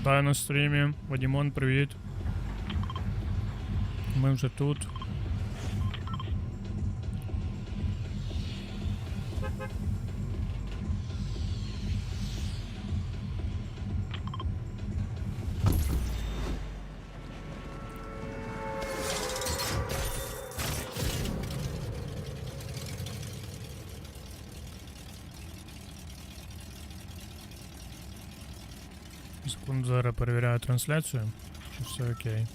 Вітаю на стрімі. Вадімон, привіт. Ми вже тут. перевіряю трансляцію. Чи все окей.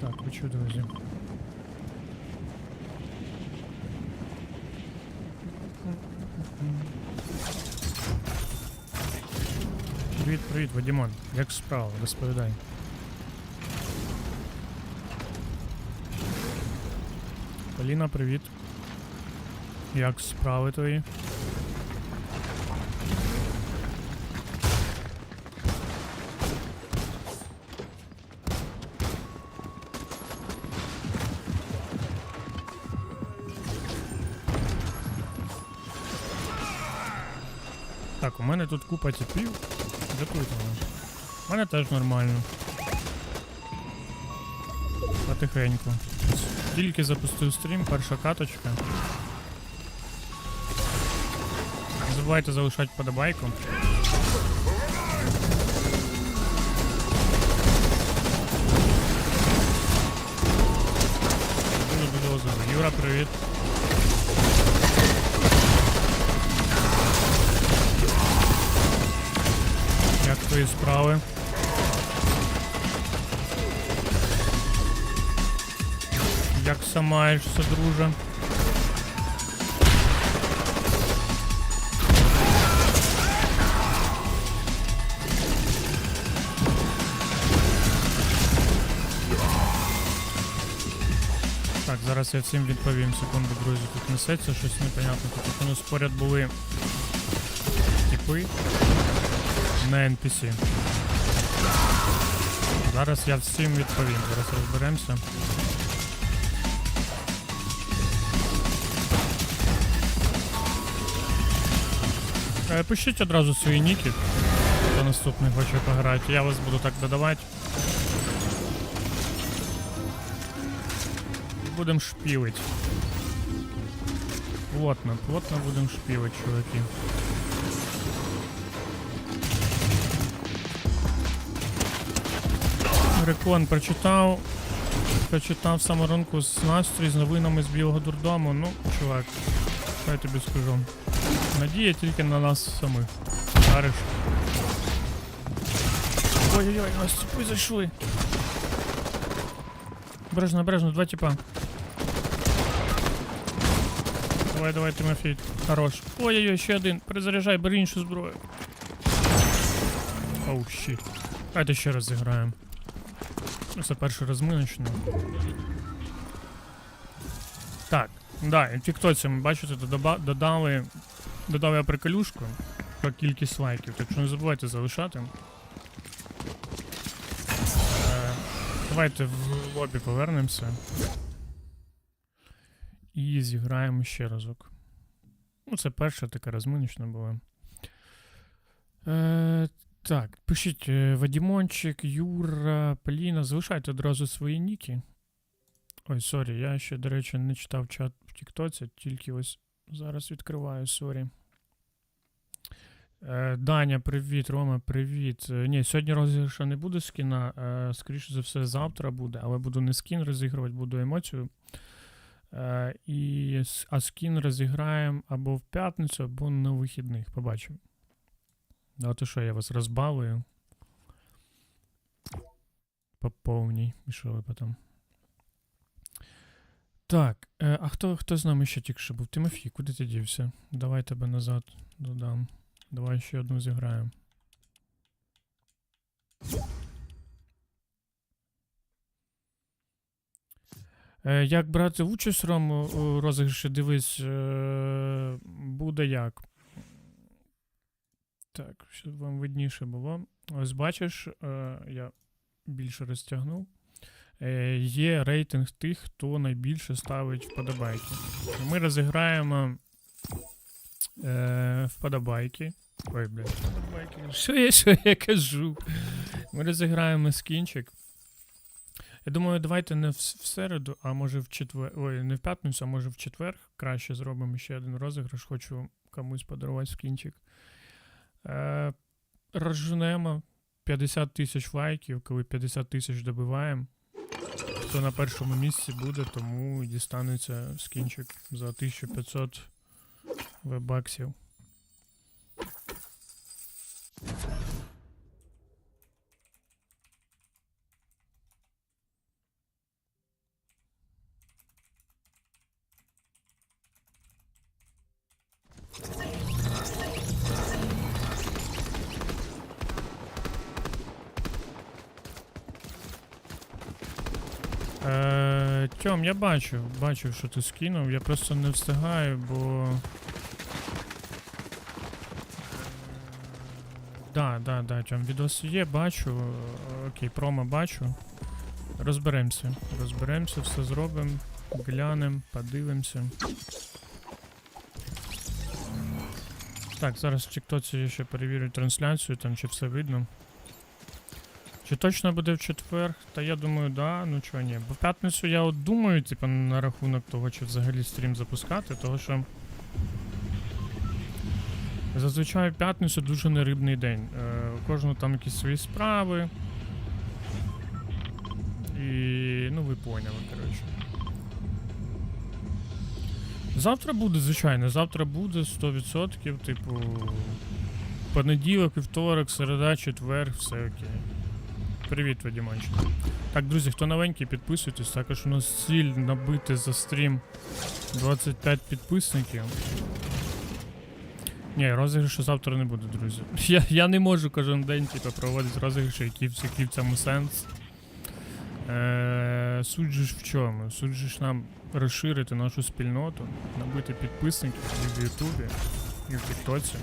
Так, ви що, друзі? Привіт, привіт, Вадімон. Як справа? Розповідай. Поліна, привіт. Як справи твої? Так, у мене тут купа типів. Рятуйте мене. У мене теж нормально. Потихеньку. Тільки запустив стрім, перша каточка. Не забувайте залишати подобайку. Дуже дуже важливо. Юра, привіт. Як твої справи? Як самаєшся, друже? Так, зараз я всім відповім. Секунду, друзі, тут несеться щось непонятне. Тут у нас поряд були типи на NPC. Зараз я всім відповім, зараз розберемося. Пишіть одразу свої ніки, хто наступний хоче пограти. Я вас буду так додавати. І будемо шпілить. Плотно, плотно будемо шпілить, чуваки. Рекон прочитав. Прочитав саморонку з настрій з новинами з білого дурдому. Ну, чувак, що я тобі скажу. Надія тільки на нас самих. Шариш. Ой-ой-ой, нас ціпи зайшли. Обережно, обережно, два типа. Давай, давай, Тимофій. Хорош. Ой-ой-ой, ще один. Перезаряджай, бери іншу зброю. Оу, щит. Давайте ще раз зіграємо. Це перше розминочне. Так, да, і в тіктоці ми бачите, додали, додав я приколюшку про кількість лайків, так що не забувайте залишати. Е, давайте в лобі повернемося. І зіграємо ще разок. Ну, це перша така розминочна була. Е, так, пишіть е, Вадімончик, Юра, Поліна, залишайте одразу свої ніки. Ой, сорі, я ще, до речі, не читав чат в Тіктоці, тільки ось зараз відкриваю, сорі. Е, Даня, привіт, Рома, привіт. Е, ні, сьогодні розіграшу не буде скіна, е, скоріше за все, завтра буде, але буду не скін розігрувати, буду емоцію. І, а скін розіграємо або в п'ятницю, або на вихідних. Побачимо. Ну, а то що, я вас розбавую? По повній. Що ви потім? Так, е, а хто, хто з нами ще тільки що був? Тимофій, куди ти дівся? Давай тебе назад додам. Давай ще одну зіграємо. Е, як брати участь Ром, у- розіграші, дивись, е, буде як. Так, щоб вам видніше було. Ось бачиш, я більше розтягнув. Е, є рейтинг тих, хто найбільше ставить вподобайки. Ми розіграємо е, вподобайки. Ой, блядь, вподобайки. Що я, що я кажу? Ми розіграємо скінчик. Я думаю, давайте не в, середу, а може в четвер. Ой, не в п'ятницю, а може в четвер. Краще зробимо ще один розіграш. Хочу комусь подарувати скінчик. Е, розженемо 50 тисяч лайків, коли 50 тисяч добиваємо. Хто на першому місці буде, тому і дістанеться скінчик за 1500 вебаксів. Е, Тьом, я бачив, бачив, що ти скинув. Я просто не встигаю, бо. Да, да, да, Тьом, відос є, бачу. Е, Окей, промо бачу. Розберемося. Розберемося, все зробимо. Глянемо, подивимося. Так, зараз в Тіктоці я ще перевірю трансляцію, там чи все видно. Чи точно буде в четвер? Та я думаю, да, ну чого ні. Бо в п'ятницю я от думаю, типу, на рахунок того, чи взагалі стрім запускати, того що. Зазвичай в п'ятницю дуже нерибний день. Е, у кожного там якісь свої справи. І. ну ви поняли, коротше. Завтра буде, звичайно, завтра буде 100%, типу. Понеділок, вівторок, середа, четвер, все окей. Привіт, Вадіманчик. Так, друзі, хто новенький, підписуйтесь. Також у нас ціль набити за стрім 25 підписників. Ні, розіграшу завтра не буде, друзі. Я, я не можу кожен день типу, проводити розіграші, які, який в цьому сенс. Е, суть же ж в чому? Суть же ж нам розширити нашу спільноту, набити підписників і в Ютубі, і в Тіктоці.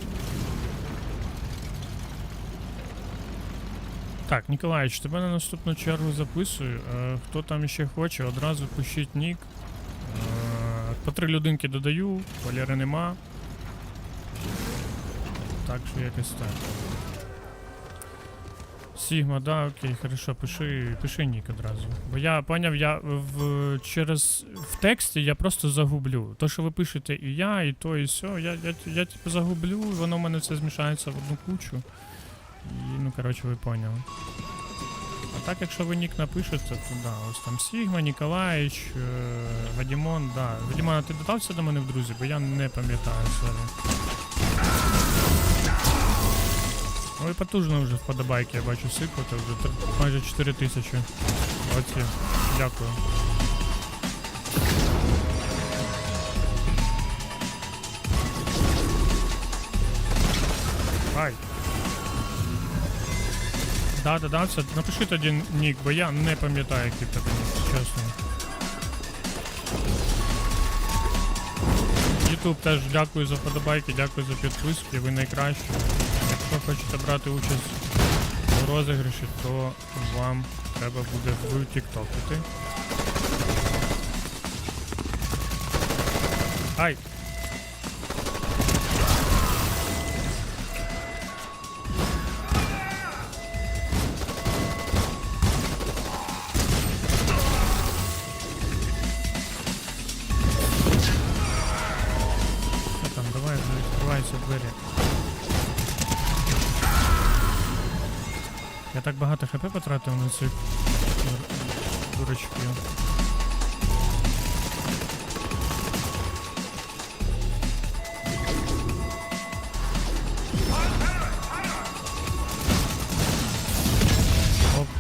Так, Ніколаїч, тебе на наступну чергу записую. Е, хто там ще хоче, одразу пишіть нік. Е, по три людинки додаю, Валери нема. Так що якось так. Сігма, да, окей, хорошо, пиши, пиши нік одразу. Бо я поняв, я в, через в тексті я просто загублю. То, що ви пишете і я, і то, і все, я, я, я типу загублю, воно в мене все змішається в одну кучу. І, ну, коротше, ви поняли. А так, якщо ви нік напишете, то да, ось там Сігма, Ніколаїч, е, Вадімон, да. Вадімон, а ти додався до мене в друзі, бо я не пам'ятаю, сорі. Ну і потужно вже вподобайки, я бачу сипати, вже тр- майже 4 тисячі. Оці. Дякую. Да, да, да, все. Напиши тоді нік, бо я не пам'ятаю, який тебе нік, чесно. Ютуб теж дякую за вподобайки, дякую за підписки, ви найкращі. Якщо хочете брати участь у розіграші, то вам треба буде в іти. Ай! Потратив на цих дур-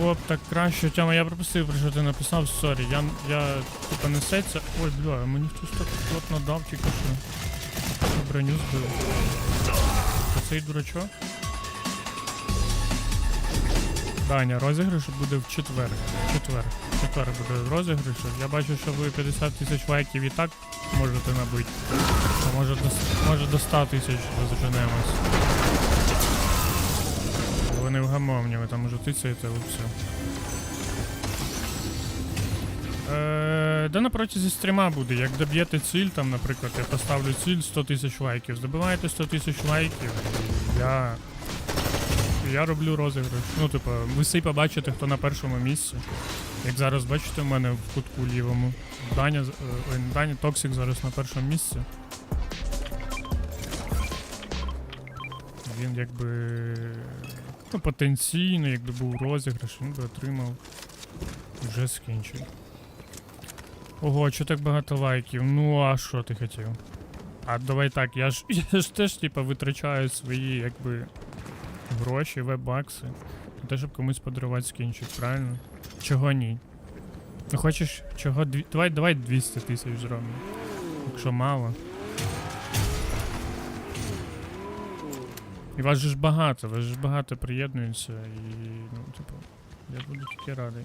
Оп, так краще. Тяма, я пропустив, про що ти написав, сорі. Я, я типа несеться. Ой, бля, мені хтось так плотно дав тільки що. Броню збив. Це цей дурачок? Даня, розіграш буде в четвер. Четвер. Четвер буде розіграш. Я бачу, що ви 50 тисяч лайків і так можете набити. А може до, може до 100 тисяч розженемось. ви не вгамовні, ви там уже тицяєте, от все. Е, да на протязі стріма буде. Як доб'єте ціль, там, наприклад, я поставлю ціль 100 тисяч лайків. Здобиваєте 100 тисяч лайків, я. Я роблю розіграш. Ну, типу, ви всі побачите, хто на першому місці. Як зараз бачите в мене в кутку лівому. Даня, е, ой, Даня Токсик зараз на першому місці. Він якби. Ну, потенційно, якби був розіграш, він би отримав вже скінчив. Ого, чого так багато лайків? Ну, а що ти хотів? А давай так, я ж, я ж теж, типа, витрачаю свої, якби, гроші, веб-бакси. На те, щоб комусь подарувати скінчик, правильно? Чого ні? Ну хочеш, чого дві... Давай, давай 200 тисяч зробимо. Якщо мало. І вас же ж багато, вас же ж багато приєднується і, ну, типу, я буду тільки радий.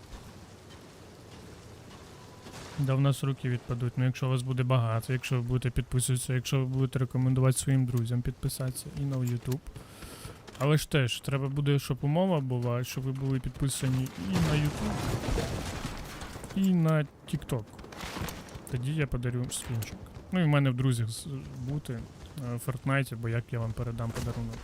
Да в нас руки відпадуть, ну якщо вас буде багато, якщо ви будете підписуватися, якщо ви будете рекомендувати своїм друзям підписатися і на YouTube. Але ж теж, треба буде, щоб умова була, щоб ви були підписані і на YouTube, і на TikTok. Тоді я подарю скінчик. Ну і в мене в друзях бути е, в Fortnite, бо як я вам передам подарунок.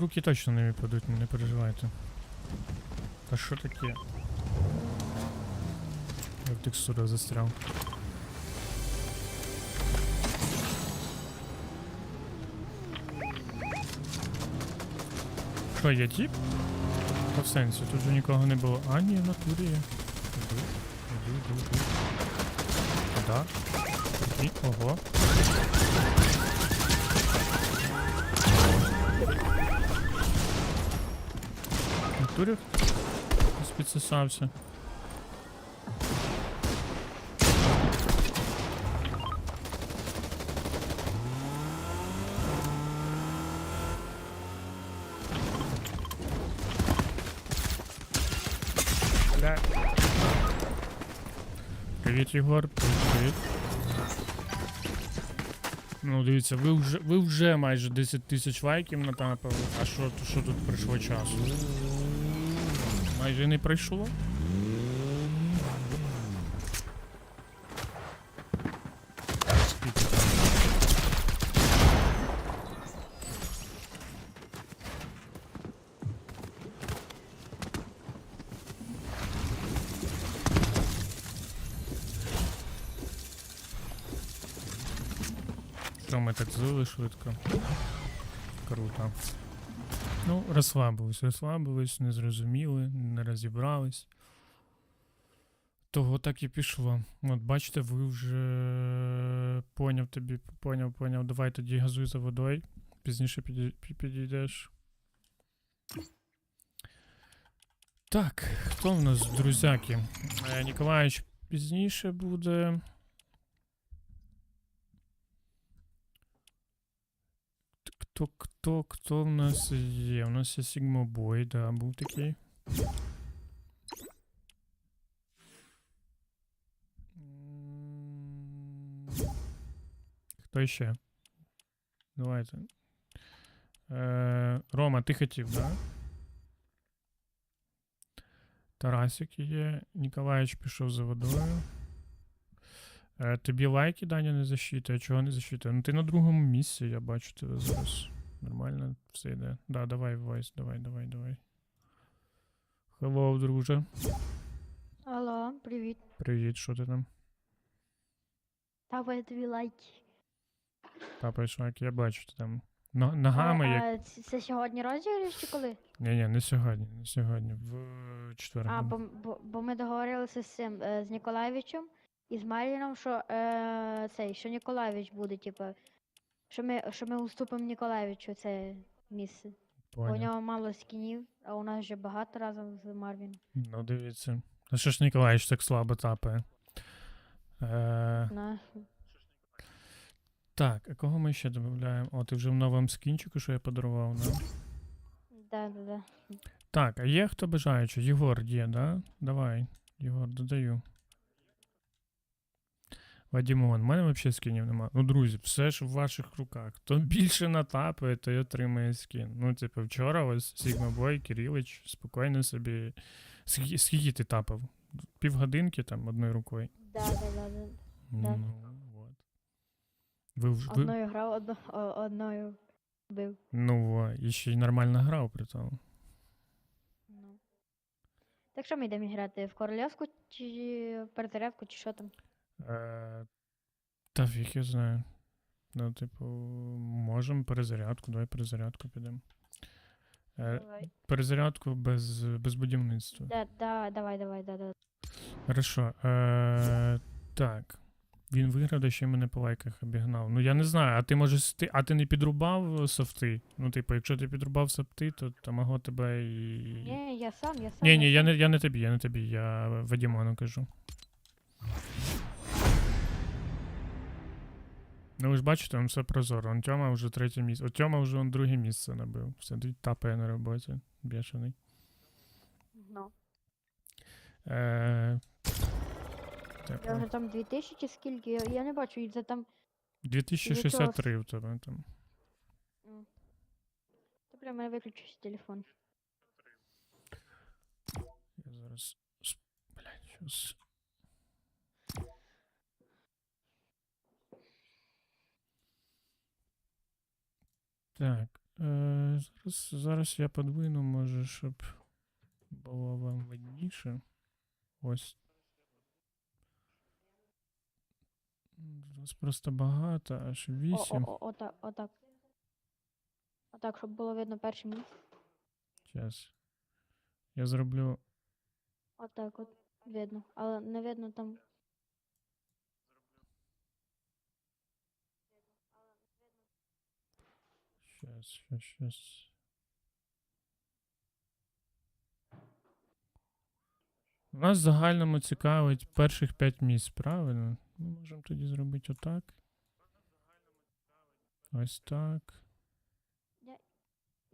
Руки точно не відпадуть, не переживайте. Та що таке? Я в текстурах застрял. Що, є тіп? В сенсі, тут же нікого не було. А, ні, в натурі є. Іду, іду, іду, іду. Да. І, ого. В натурі підсосався. Бля. Єгор. Привіт. Ну, дивіться, ви вже, ви вже майже 10 тисяч лайків натапали. А що, що тут прийшло часу? Майже не пройшло. Скільки там? Що ми так злили швидко? Круто. Ну, розслабились, розслабились, не зрозуміли, не розібрались. Того так і пішло. От бачите, ви вже поняв тобі, поняв, поняв. Давай тоді газуй за водою. Пізніше підійдеш. Так, хто в нас друзяки? Е, Ніколаїч пізніше буде. Хто, хто, хто в нас є? У нас є Сігмобой, да, був такий. М, Хто ще? Давайте. Е, Рома, ти хотів, да? Тарасик є. Ніколаїч пішов за водою. Е, тобі лайки, Даня, не защитує. Чого не защитує? Ну ти на другому місці, я бачу тебе зараз. Нормально все йде. Да, давай, войс, давай, давай, давай. Hello, друже. Алло, привіт. Привіт, що ти там? Давай дві лайки. Тапаєш лайки, я бачу ти там. Но- Ногами Е, як. е, це, сьогодні розіграш чи коли? Ні, ні, не сьогодні, не сьогодні. В е, четвер. А, бо, бо, бо ми договорилися з цим, е, з Ніколаєвичем і з Маріном, що е, цей, що Ніколаєвич буде, типу, що ми, що ми уступимо Ніколаєвичу це місце. Бо у Поняв. нього мало скінів, а у нас вже багато разом з Марвіном. Ну, дивіться. А що ж Ніколаїч так слабо тапає? Е, На. так, а кого ми ще додаємо? О, ти вже в новому скінчику, що я подарував, да? Да, да, да. Так, а є хто бажаючий? Єгор є, да? Давай, Єгор, додаю. Вадімон, в мене взагалі скінів нема. Ну, друзі, все ж в ваших руках. Хто більше натапає, той отримає скін. Ну, типу, вчора ось Сігмабой, Кирилич, спокійно собі. Скільки, скільки ти тапав? Півгодинки там одною рукою. Да, да, да, да. Ну, от. Ви, вже- ви, Одною грав, одно, о- одною бив. ну, во, і ще й нормально грав при тому. Ну. Так що ми йдемо грати? В королевську чи в перезарядку, чи що там? Е, та фіг я знаю. Ну, типу, можемо перезарядку, давай перезарядку підемо. Е, Давай. перезарядку без, без будівництва. Да, да, давай, давай, да, да. Хорошо. Е, так. Він виграв, да ще й мене по лайках обігнав. Ну я не знаю, а ти може ти, а ти не підрубав софти? Ну, типу, якщо ти підрубав софти, то, то могло тебе і. Ні, я сам, я сам. Ні, ні, я не, я не тобі, я не тобі, я Вадімону кажу. Ну ви ж бачите, він все прозоро. Он Тьома вже третє місце. О, Тьома вже он друге місце набив. Сидить, тапає на роботі. Бешений. Ну. Е, Я вже там 2000 чи скільки, я, я не бачу, і це там. 2063 в тебе там. Та бля, в мене виключився телефон. Я зараз. с- Блядь, Так. Е, зараз, зараз я подвину, може, щоб було вам видніше. Ось. М, Вас просто багато, аж о, вісім. о, отак, отак. Отак, щоб було видно перше місце. Зараз. Я зроблю. Отак от видно. Але не видно там. Щас, щас, щас. Нас в загальному цікавить перших 5 місць, правильно? Ми можемо тоді зробити отак. Ось так.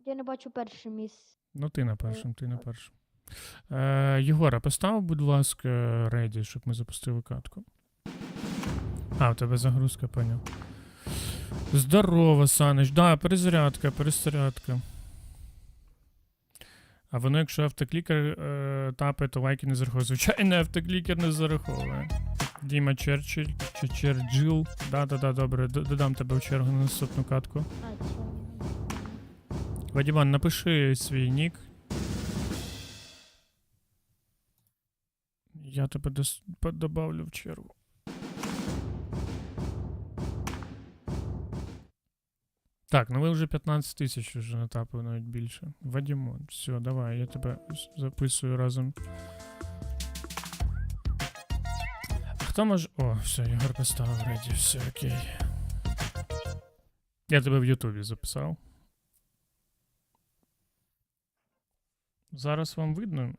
Я не бачу перше місце. Ну, ти на першому, ти на першому. Е, Єгора, постав, будь ласка, реді, щоб ми запустили катку. А, в тебе загрузка, поняв. Здорово, Саныч. Да, перезарядка, перезарядка. А воно, якщо автоклікер е, тапає, то лайки не зараховує. Звичайно, автоклікер не зараховує. Діма Черчилль чи Черджил. Да-да-да, добре, додам тебе в чергу на наступну катку. Вадіман, напиши свій нік. Я тебе добавлю в чергу. Так, ну ви вже 15 тисяч вже натапили навіть більше. Вадімон, все, давай, я тебе записую разом. А хто може. О, все, Єгор поставив реді, все окей. Я тебе в Ютубі записав. Зараз вам видно?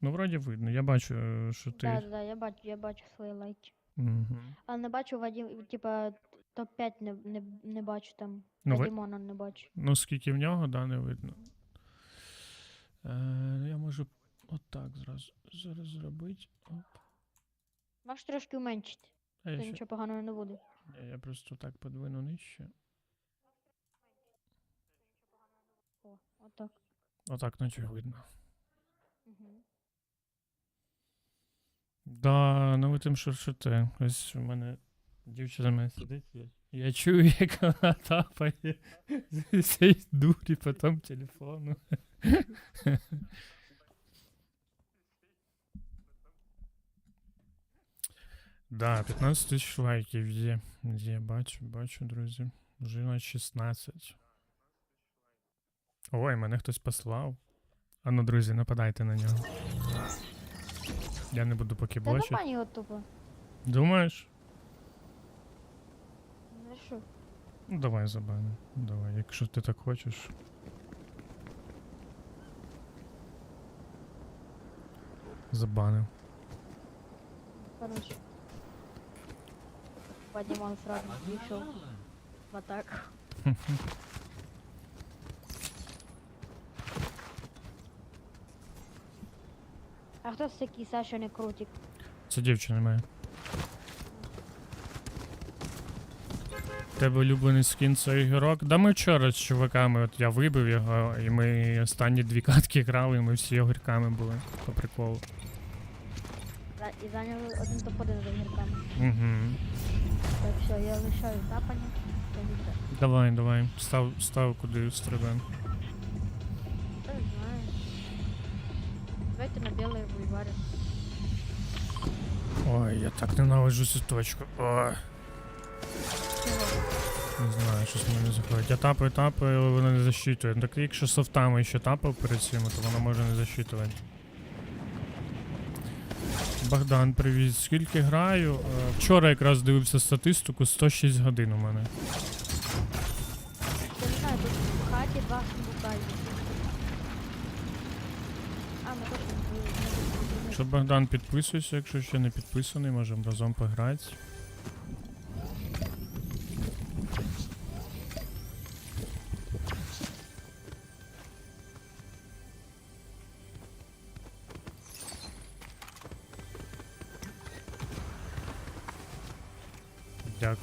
Ну, вроді видно. Я бачу, е, що ти. Да, да, да, я бачу, я бачу свої лайки. Угу. Але не бачу Вадим, типа топ-5 не, не, не бачу там. Ну, ви... Не бачу. ну, скільки в нього, да, не видно. Е, я можу отак зразу зараз зробити. Оп. Можеш трошки А я, то ще... нічого поганого не буде. Ні, я просто так подвину нижче. О, отак. Отак, наче видно. Угу. Да, ну ви тим шуршите. Ось у мене дівчина мене сидить. Я, я чую, як вона тапає з цієї дурі по тому телефону. Да, 15 тисяч лайків є. Є, бачу, бачу, друзі. Вже на 16. Ой, мене хтось послав. А ну, друзі, нападайте на нього. Я не буду поки Та блочити. нормально його тупо. Думаєш? Ну що? Ну, давай забанимо. Давай, якщо ти так хочеш. Забанив. Короче. Вадимон сразу вышел в атаку. А хто це такий Саша не крутик? Це дівчина моя. Тебе улюблений скін це ігорок. Да ми вчора з чуваками, от я вибив його, і ми останні дві катки грали, і ми всі огірками були. По приколу. І зайняли один топ-1 за гірками. Угу. Так, все, я лишаю тапання. Давай, давай. Став, став куди стрибен. Та не знаю. Давайте на білий бульварі. Ой, я так ненавиджу цю точку. Ой. Не знаю, щось мені не заходить. Я тапаю, тапаю, але вона не защитує. Так якщо софтами ще тапав перед цим, то вона може не защитувати. Богдан, привіт. Скільки граю? Е, Вчора якраз дивився статистику, 106 годин у мене. Я не знаю, тут в хаті два сундука є. А, ми точно не не були. Якщо Богдан підписуйся, якщо ще не підписаний, можемо разом пограти.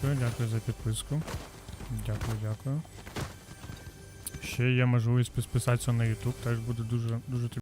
Дякую, дякую за підписку. Дякую, дякую. Ще є можливість підписатися на YouTube, теж буде дуже, дуже